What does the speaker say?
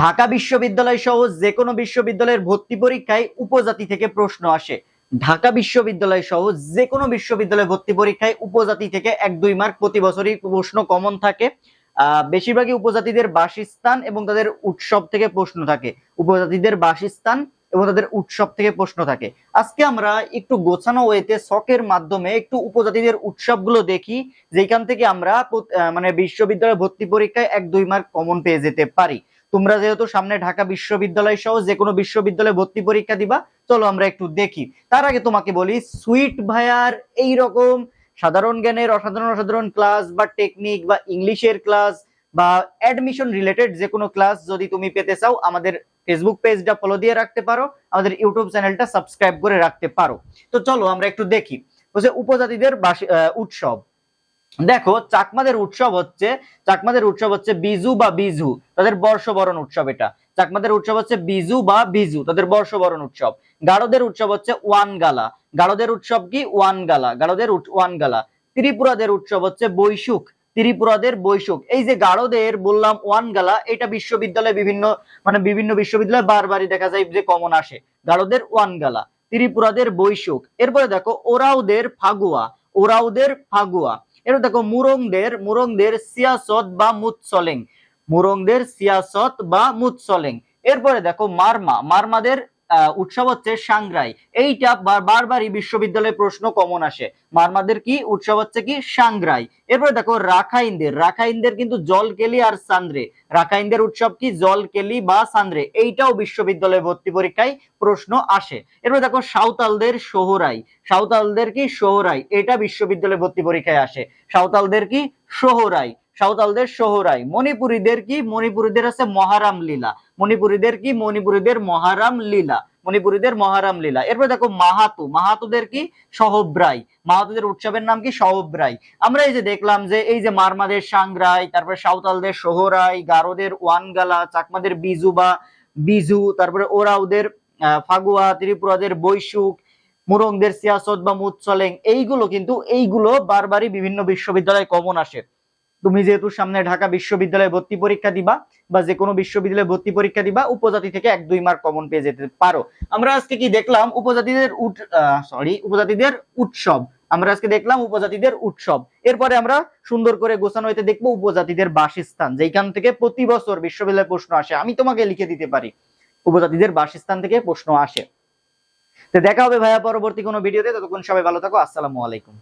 ঢাকা বিশ্ববিদ্যালয় সহ যে কোনো বিশ্ববিদ্যালয়ের ভর্তি পরীক্ষায় উপজাতি থেকে প্রশ্ন আসে। ঢাকা বিশ্ববিদ্যালয় সহ যে কোনো বিশ্ববিদ্যালয়ে ভর্তি পরীক্ষায় উপজাতি থেকে এক দুই মার্ক প্রতি বছরই প্রশ্ন কমন থাকে। বেশিরভাগই উপজাতিদের বাসস্থান এবং তাদের উৎসব থেকে প্রশ্ন থাকে। উপজাতিদের বাসস্থান এবং তাদের উৎসব থেকে প্রশ্ন থাকে। আজকে আমরা একটু গোছানো ওয়েতে শখের মাধ্যমে একটু উপজাতিদের উৎসবগুলো দেখি যেখান থেকে আমরা মানে বিশ্ববিদ্যালয় ভর্তি পরীক্ষায় এক দুই মার্ক কমন পেয়ে যেতে পারি। তোমরা যেহেতু সামনে ঢাকা বিশ্ববিদ্যালয় সহ যে কোনো বিশ্ববিদ্যালয়ে ভর্তি পরীক্ষা দিবা, চলো আমরা একটু দেখি। তার আগে তোমাকে বলি, সুইট ভায়ার এই রকম সাধারণ জ্ঞানের অসাধারণ অসাধারণ ক্লাস বা টেকনিক বা ইংলিশের ক্লাস বা অ্যাডমিশন রিলেটেড যে কোনো ক্লাস যদি তুমি পেতে চাও, আমাদের ফেসবুক পেজটা ফলো দিয়ে রাখতে পারো, আমাদের ইউটিউব চ্যানেলটা সাবস্ক্রাইব করে রাখতে পারো। তো চলো আমরা একটু দেখি। বলছে, উপজাতিদের উৎসব। দেখো, চাকমাদের উৎসব হচ্ছে, চাকমাদের উৎসব হচ্ছে বিজু বা বিজু, তাদের বর্ষবরণ উৎসব এটা। চাকমাদের উৎসব হচ্ছে বিজু বা বিজু, তাদের বর্ষবরণ উৎসব। গারোদের উৎসব হচ্ছে ওয়ান গালা গারোদের উৎসব কি? ওয়ান গালা গারোদের উৎ- ওয়ান গালা ত্রিপুরাদের উৎসব হচ্ছে বৈশুখ। ত্রিপুরাদের বৈশুক এই যে গারোদের বললাম ওয়ান গালা এটা বিশ্ববিদ্যালয়ে বিভিন্ন মানে বিভিন্ন বিশ্ববিদ্যালয়ে বারবারই দেখা যায় যে কমন আসে। গারোদের ওয়ান গালা ত্রিপুরাদের বৈশুক এরপরে দেখো ওরাওদের ফাগুয়া। ওরাওদের ফাগুয়া। এরপর দেখো মুরংদের মুরংদের সিয়াসত বা মুৎসলেং। মুরংদের সিয়াসত বা মুৎসলেং। এরপরে দেখো মারমা, মারমাদের উৎসব হচ্ছে সাংগ্রাই। এইটা বারবারই বিশ্ববিদ্যালয়ে প্রশ্ন কমন আসে। মারমাদের কি উৎসব হচ্ছে কি সাংগ্রাই? এরপরে দেখো, রাখাইনদের। রাখাইনদের কিন্তু জলকেলি আর সান্দ্রে। রাখাইনদের উৎসব কি জলকেলি বা সান্দ্রে? এইটাও বিশ্ববিদ্যালয়ে ভর্তি পরীক্ষায় প্রশ্ন আসে। এরপরে দেখো, সাঁওতালদের সোহরাই। সাঁওতালদের কি সোহরাই? এটা বিশ্ববিদ্যালয়ে ভর্তি পরীক্ষায় আসে। সাঁওতালদের কি সোহরাই? সাঁওতালদের সোহরাই। মণিপুরীদের কি? মণিপুরীদের আছে মহারাম লীলা। মণিপুরীদের কি? মণিপুরীদের মহারাম লীলা। মণিপুরীদের মহারাম লীলা। এরপর দেখো মাহাতু। মাহাতুদের কি? সহব্রাই। মাহাতুদের উৎসবের নাম কি? সহব্রাই। আমরা এই যে দেখলাম যে এই যে মারমাদের সাংগ্রাই তারপরে সাঁওতালদের সোহরাই গারোদের ওয়ানগালা চাকমাদের বিজু বা বিজু তারপরে ওরাওদের আহ, ফাগুয়া ত্রিপুরাদের বৈশুক মুরংদের সিয়াসত বা মুৎসলেং এইগুলো কিন্তু এইগুলো বারবারই বিভিন্ন বিশ্ববিদ্যালয়ে কমন আসে। তুমি যেহেতু সামনে ঢাকা বিশ্ববিদ্যালয়ে ভর্তি পরীক্ষা দিবা বা যে কোনো বিশ্ববিদ্যালয়ে ভর্তি পরীক্ষা দিবা, উপজাতি থেকে এক, দুই মার্ক কমন পেয়ে যেতে পারো। আমরা আজকে কি দেখলাম? উপজাতিদের উৎ সরি উপজাতিদের উৎসব। আমরা আজকে দেখলাম উপজাতিদের উৎসব। এরপরে আমরা সুন্দর করে গোছানো হইতে দেখব উপজাতিদের বাসস্থান। যেখান থেকে প্রতি বছর বিশ্ববিদ্যালয়ে প্রশ্ন আসে। আমি তোমাকে লিখে দিতে পারি। উপজাতিদের বাসস্থান থেকে প্রশ্ন আসে। তো দেখা হবে ভাইয়া পরবর্তী কোনো ভিডিওতে। ততক্ষণ সবাই ভালো থাকো। আসসালামু আলাইকুম।